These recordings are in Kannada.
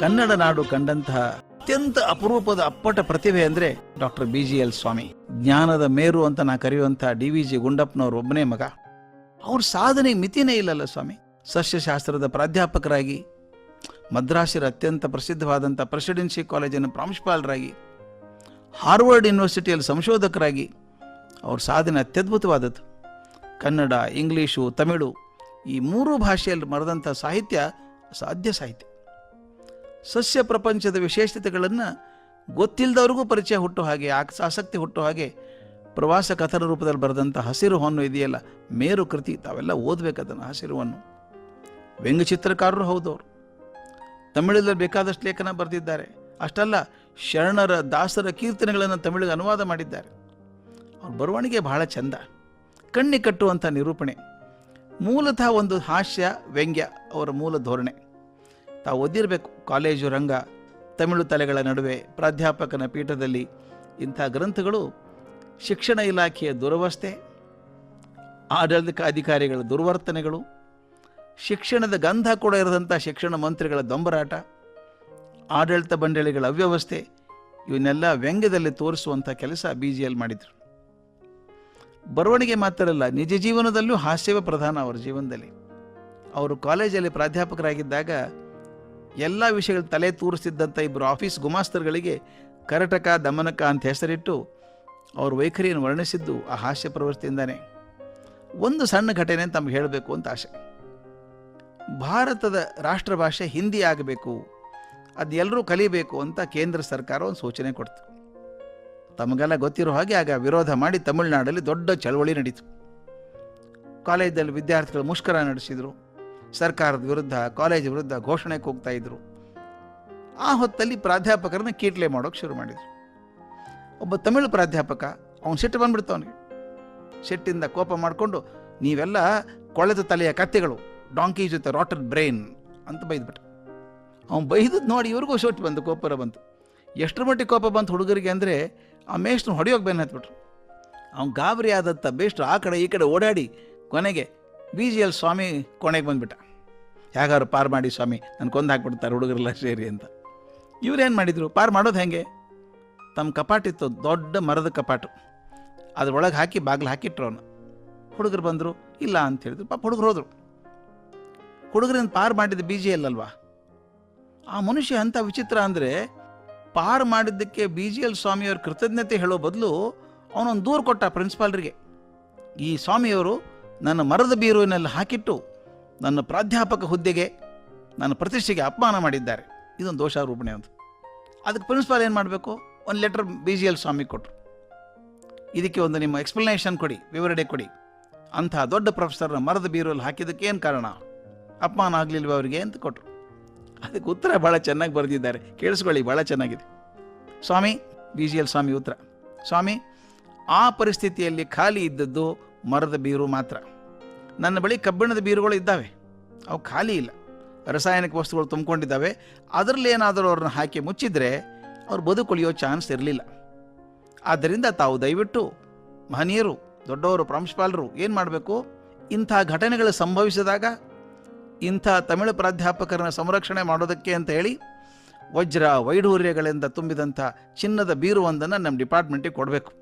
ಕನ್ನಡ ನಾಡು ಕಂಡಂತಹ ಅತ್ಯಂತ ಅಪರೂಪದ ಅಪ್ಪಟ ಪ್ರತಿಭೆ ಅಂದ್ರೆ doctor B G L Swami. ಜ್ಞಾನದ ಮೇರು ಅಂತ ನಾ ಕರೆಯುವಂತಹ ಡಿ ವಿ ಜಿ ಗುಂಡಪ್ಪನವರು ಒಬ್ಬನೇ ಮಗ. ಅವ್ರ ಸಾಧನೆ ಮಿತಿನೇ ಇಲ್ಲಲ್ಲ ಸ್ವಾಮಿ. ಸಸ್ಯಶಾಸ್ತ್ರದ ಪ್ರಾಧ್ಯಾಪಕರಾಗಿ ಮದ್ರಾಸಿರ ಅತ್ಯಂತ ಪ್ರಸಿದ್ಧವಾದಂಥ ಪ್ರೆಸಿಡೆನ್ಸಿ ಕಾಲೇಜಿನ ಪ್ರಾಂಶುಪಾಲರಾಗಿ, ಹಾರ್ವರ್ಡ್ ಯೂನಿವರ್ಸಿಟಿಯಲ್ಲಿ ಸಂಶೋಧಕರಾಗಿ, ಅವ್ರ ಸಾಧನೆ ಅತ್ಯದ್ಭುತವಾದದ್ದು. ಕನ್ನಡ, ಇಂಗ್ಲೀಷು, ತಮಿಳು ಈ ಮೂರು ಭಾಷೆಯಲ್ಲಿ ಮರೆದಂಥ ಸಾಹಿತ್ಯ ಸಾಧ್ಯ ಸಾಹಿತ್ಯ. ಸಸ್ಯ ಪ್ರಪಂಚದ ವಿಶೇಷತೆಗಳನ್ನು ಗೊತ್ತಿಲ್ಲದವ್ರಿಗೂ ಪರಿಚಯ ಹುಟ್ಟು ಹಾಗೆ ಆಸಕ್ತಿ ಹುಟ್ಟು ಹಾಗೆ ಪ್ರವಾಸ ಕಥನ ರೂಪದಲ್ಲಿ ಬರೆದಂಥ ಹಸಿರು ಹೊನ್ನು ಇದೆಯಲ್ಲ, ಮೇರು ಕೃತಿ, ತಾವೆಲ್ಲ ಓದಬೇಕು ಅದನ್ನು, ಹಸಿರು ಹೊನ್ನು. ವ್ಯಂಗ್ಯಚಿತ್ರಕಾರರು ಹೌದವರು. ತಮಿಳಲ್ಲಿ ಬೇಕಾದಷ್ಟು ಲೇಖನ ಬರೆದಿದ್ದಾರೆ. ಅಷ್ಟಲ್ಲ, ಶರಣರ, ದಾಸರ ಕೀರ್ತನೆಗಳನ್ನು ತಮಿಳಿಗೆ ಅನುವಾದ ಮಾಡಿದ್ದಾರೆ. ಅವ್ರ ಬರವಣಿಗೆ ಬಹಳ ಚಂದ. ಕಣ್ಣಿ ಕಟ್ಟುವಂಥ ನಿರೂಪಣೆ. ಮೂಲತಃ ಒಂದು ಹಾಸ್ಯ, ವ್ಯಂಗ್ಯ, ಅವರ ಮೂಲ ಧೋರಣೆ. ತಾವು ಓದಿರಬೇಕು ಕಾಲೇಜು ರಂಗ, ತಮಿಳು ತಲೆಗಳ ನಡುವೆ ಪ್ರಾಧ್ಯಾಪಕನ ಪೀಠದಲ್ಲಿ ಇಂಥ ಗ್ರಂಥಗಳು ಶಿಕ್ಷಣ ಇಲಾಖೆಯ ದುರವಸ್ಥೆ ಆಡಳಿತ ಅಧಿಕಾರಿಗಳ ದುರ್ವರ್ತನೆಗಳು, ಶಿಕ್ಷಣದ ಗಂಧ ಕೂಡ ಇರದಂಥ ಶಿಕ್ಷಣ ಮಂತ್ರಿಗಳ ದೊಂಬರಾಟ, ಆಡಳಿತ ಮಂಡಳಿಗಳ ಅವ್ಯವಸ್ಥೆ, ಇವನ್ನೆಲ್ಲ ವ್ಯಂಗ್ಯದಲ್ಲಿ ತೋರಿಸುವಂಥ ಕೆಲಸ ಬಿ ಜಿ ಎಲ್ ಮಾಡಿದರು. ಬರವಣಿಗೆ ಮಾತ್ರ ಅಲ್ಲ, ನಿಜ ಜೀವನದಲ್ಲೂ ಹಾಸ್ಯವೇ ಪ್ರಧಾನ ಅವರ ಜೀವನದಲ್ಲಿ. ಅವರು ಕಾಲೇಜಲ್ಲಿ ಪ್ರಾಧ್ಯಾಪಕರಾಗಿದ್ದಾಗ ಎಲ್ಲ ವಿಷಯಗಳು ತಲೆ ತೂರಿಸ್ತಿದ್ದಂಥ ಇಬ್ಬರು ಆಫೀಸ್ ಗುಮಾಸ್ತರುಗಳಿಗೆ ಕರಟಕ, ದಮನಕ ಅಂತ ಹೆಸರಿಟ್ಟು ಅವ್ರ ವೈಖರಿಯನ್ನು ವರ್ಣಿಸಿದ್ದು ಆ ಹಾಸ್ಯ ಪ್ರವೃತ್ತಿಯಿಂದಾನೆ. ಒಂದು ಸಣ್ಣ ಘಟನೆ ತಮಗೆ ಹೇಳಬೇಕು ಅಂತ ಆಸೆ. ಭಾರತದ ರಾಷ್ಟ್ರ ಭಾಷೆ ಹಿಂದಿ ಆಗಬೇಕು, ಅದು ಎಲ್ಲರೂ ಕಲಿಬೇಕು ಅಂತ ಕೇಂದ್ರ ಸರ್ಕಾರ ಒಂದು ಸೂಚನೆ ಕೊಡ್ತು. ತಮಗೆಲ್ಲ ಗೊತ್ತಿರೋ ಹಾಗೆ ಆಗ ವಿರೋಧ ಮಾಡಿ ತಮಿಳುನಾಡಲ್ಲಿ ದೊಡ್ಡ ಚಳವಳಿ ನಡೀತು. ಕಾಲೇಜಲ್ಲಿ ವಿದ್ಯಾರ್ಥಿಗಳು ಮುಷ್ಕರ ನಡೆಸಿದರು. ಸರ್ಕಾರದ ವಿರುದ್ಧ, ಕಾಲೇಜ್ ವಿರುದ್ಧ ಘೋಷಣೆ ಕೂಗ್ತಾ ಇದ್ರು. ಆ ಹೊತ್ತಲ್ಲಿ ಪ್ರಾಧ್ಯಾಪಕರನ್ನ ಕೀಟ್ಲೆ ಮಾಡೋಕೆ ಶುರು ಮಾಡಿದರು. ಒಬ್ಬ ತಮಿಳು ಪ್ರಾಧ್ಯಾಪಕ, ಅವನು ಸಿಟ್ಟು ಬಂದ್ಬಿಡ್ತು ಅವನಿಗೆ. ಸಿಟ್ಟಿಂದ ಕೋಪ ಮಾಡಿಕೊಂಡು, ನೀವೆಲ್ಲ ಕೊಳೆದ ತಲೆಯ ಕತ್ತೆಗಳು, ಡಾಂಕಿ ಜೊತೆ ರಾಟರ್ ಬ್ರೈನ್ ಅಂತ ಬೈದ್ಬಿಟ್ಟ. ಅವ್ನು ಬೈದದ್ದು ನೋಡಿ ಇವ್ರಿಗೂ ಸೊಟ್ಟು ಬಂತು, ಕೋಪರ ಬಂತು. ಎಷ್ಟರ ಮಟ್ಟಿಗೆ ಕೋಪ ಬಂತು ಹುಡುಗರಿಗೆ ಅಂದರೆ, ಆ ಮೇಷ್ಟ್ರು ಹೊಡೆಯೋಕೆ ಬೆನ್ನ ಹತ್ಬಿಟ್ರು. ಅವ್ನು ಗಾಬರಿ ಆದತ್ತ ಬೇಷ್ಟ್ರು ಆ ಕಡೆ ಈ ಕಡೆ ಓಡಾಡಿ ಕೊನೆಗೆ ಬಿ ಜಿ ಎಲ್ ಸ್ವಾಮಿ ಕೊನೆಗೆ ಬಂದ್ಬಿಟ್ಟ. ಹೇಗಾರು ಪಾರ್ ಮಾಡಿ ಸ್ವಾಮಿ ನನ್ನ ಕೊಂದು ಹಾಕ್ಬಿಡ್ತಾರೆ ಹುಡುಗರೆಲ್ಲ ಸೇರಿ ಅಂತ. ಇವ್ರೇನು ಮಾಡಿದರು? ಪಾರ್ ಮಾಡೋದು ಹೆಂಗೆ? ತಮ್ಮ ಕಪಾಟಿತ್ತು ದೊಡ್ಡ ಮರದ ಕಪಾಟು. ಅದ್ರೊಳಗೆ ಹಾಕಿ ಬಾಗಿಲು ಹಾಕಿಟ್ರು ಅವನು. ಹುಡುಗರು ಬಂದರು, ಇಲ್ಲ ಅಂತ ಹೇಳಿದ್ರು. ಪಾಪ ಹುಡುಗರು ಹೋದರು. ಹುಡುಗರಿಂದ ಪಾರ್ ಮಾಡಿದ್ದು ಬಿ ಜಿ ಎಲ್ ಅಲ್ವಾ? ಆ ಮನುಷ್ಯ ಅಂಥ ವಿಚಿತ್ರ ಅಂದರೆ, ಪಾರ್ ಮಾಡಿದ್ದಕ್ಕೆ ಬಿ ಜಿ ಎಲ್ ಸ್ವಾಮಿಯವ್ರ ಕೃತಜ್ಞತೆ ಹೇಳೋ ಬದಲು ಅವನೊಂದು ದೂರು ಕೊಟ್ಟ ಪ್ರಿನ್ಸಿಪಾಲ್ರಿಗೆ. ಈ ಸ್ವಾಮಿಯವರು ನನ್ನ ಮರದ ಬೀರುವಿನಲ್ಲಿ ಹಾಕಿಟ್ಟು ನನ್ನ ಪ್ರಾಧ್ಯಾಪಕ ಹುದ್ದೆಗೆ ನನ್ನ ಪ್ರತಿಷ್ಠೆಗೆ ಅಪಮಾನ ಮಾಡಿದ್ದಾರೆ. ಇದೊಂದು ದೋಷಾರೋಪಣೆ ಅಂತ. ಅದಕ್ಕೆ ಪ್ರಿನ್ಸಿಪಾಲ್ ಏನು ಮಾಡಬೇಕು? ಒಂದು letter B G L Swamy ಕೊಟ್ಟರು ಇದಕ್ಕೆ ಒಂದು ನಿಮ್ಮ ಎಕ್ಸ್ಪ್ಲನೇಷನ್ ಕೊಡಿ, ವಿವರಣೆ ಕೊಡಿ. ಅಂಥ ದೊಡ್ಡ ಪ್ರೊಫೆಸರ್ನ ಮರದ ಬೀರುವಲ್ಲಿ ಹಾಕಿದ್ದಕ್ಕೆ ಏನು ಕಾರಣ? ಅಪಮಾನ ಆಗಲಿಲ್ವ ಅವರಿಗೆ ಅಂತ ಕೊಟ್ಟರು ಅದಕ್ಕೆ ಉತ್ತರ ಭಾಳ ಚೆನ್ನಾಗಿ ಬರೆದಿದ್ದಾರೆ. ಕೇಳಿಸ್ಕೊಳ್ಳಿ ಭಾಳ ಚೆನ್ನಾಗಿದೆ. Swamy, B G L Swamy ಉತ್ತರ. ಸ್ವಾಮಿ, ಆ ಪರಿಸ್ಥಿತಿಯಲ್ಲಿ ಖಾಲಿ ಇದ್ದದ್ದು ಮರದ ಬೀರು ಮಾತ್ರ. ನನ್ನ ಬಳಿ ಕಬ್ಬಿಣದ ಬೀರುಗಳು ಇದ್ದಾವೆ. ಅವು ಖಾಲಿ ಇಲ್ಲ. ರಾಸಾಯನಿಕ ವಸ್ತುಗಳು ತುಂಬಿಕೊಂಡಿದ್ದಾವೆ. ಅದರಲ್ಲಿ ಏನಾದರೂ ಅವ್ರನ್ನ ಹಾಕಿ ಮುಚ್ಚಿದ್ರೆ ಅವ್ರು ಬದುಕುಳಿಯೋ ಚಾನ್ಸ್ ಇರಲಿಲ್ಲ. ಆದ್ದರಿಂದ ತಾವು ದಯವಿಟ್ಟು ಮಹನೀಯರು, ದೊಡ್ಡವರು, ಪ್ರಾಂಶುಪಾಲರು ಏನು ಮಾಡಬೇಕು? ಇಂಥ ಘಟನೆಗಳು ಸಂಭವಿಸಿದಾಗ ಇಂಥ ತಮಿಳು ಪ್ರಾಧ್ಯಾಪಕರನ್ನ ಸಂರಕ್ಷಣೆ ಮಾಡೋದಕ್ಕೆ ಅಂತ ಹೇಳಿ ವಜ್ರ ವೈಢೂರ್ಯಗಳಿಂದ ತುಂಬಿದಂಥ ಚಿನ್ನದ ಬೀರುವೊಂದನ್ನು ನಮ್ಮ ಡಿಪಾರ್ಟ್ಮೆಂಟಿಗೆ ಕೊಡಬೇಕು.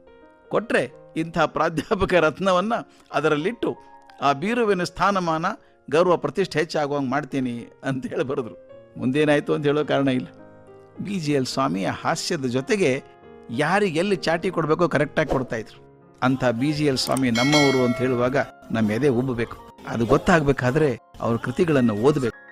ಕೊಟ್ಟರೆ ಇಂಥ ಪ್ರಾಧ್ಯಾಪಕ ರತ್ನವನ್ನು ಅದರಲ್ಲಿಟ್ಟು ಆ ಬೀರುವಿನ ಸ್ಥಾನಮಾನ ಗೌರವ ಪ್ರತಿಷ್ಠೆ ಹೆಚ್ಚಾಗುವಂಗೆ ಮಾಡ್ತೀನಿ ಅಂತ ಹೇಳಿ ಬರೆದ್ರು. ಮುಂದೇನಾಯಿತು ಅಂತ ಹೇಳೋ ಕಾರಣ ಇಲ್ಲ. ಬಿ ಜಿ ಎಲ್ ಸ್ವಾಮಿಯ ಹಾಸ್ಯದ ಜೊತೆಗೆ ಯಾರಿಗೆ ಎಲ್ಲಿ ಚಾಟಿ ಕೊಡಬೇಕೋ ಕರೆಕ್ಟಾಗಿ ಕೊಡ್ತಾಯಿದ್ರು ಅಂಥ ಬಿ ಜಿ ಎಲ್ ಸ್ವಾಮಿ ನಮ್ಮವರು ಅಂತ ಹೇಳುವಾಗ ನಮ್ಮ ಎದೆ ಉಬ್ಬಬೇಕು. ಅದು ಗೊತ್ತಾಗಬೇಕಾದ್ರೆ ಅವ್ರ ಕೃತಿಗಳನ್ನು ಓದಬೇಕು.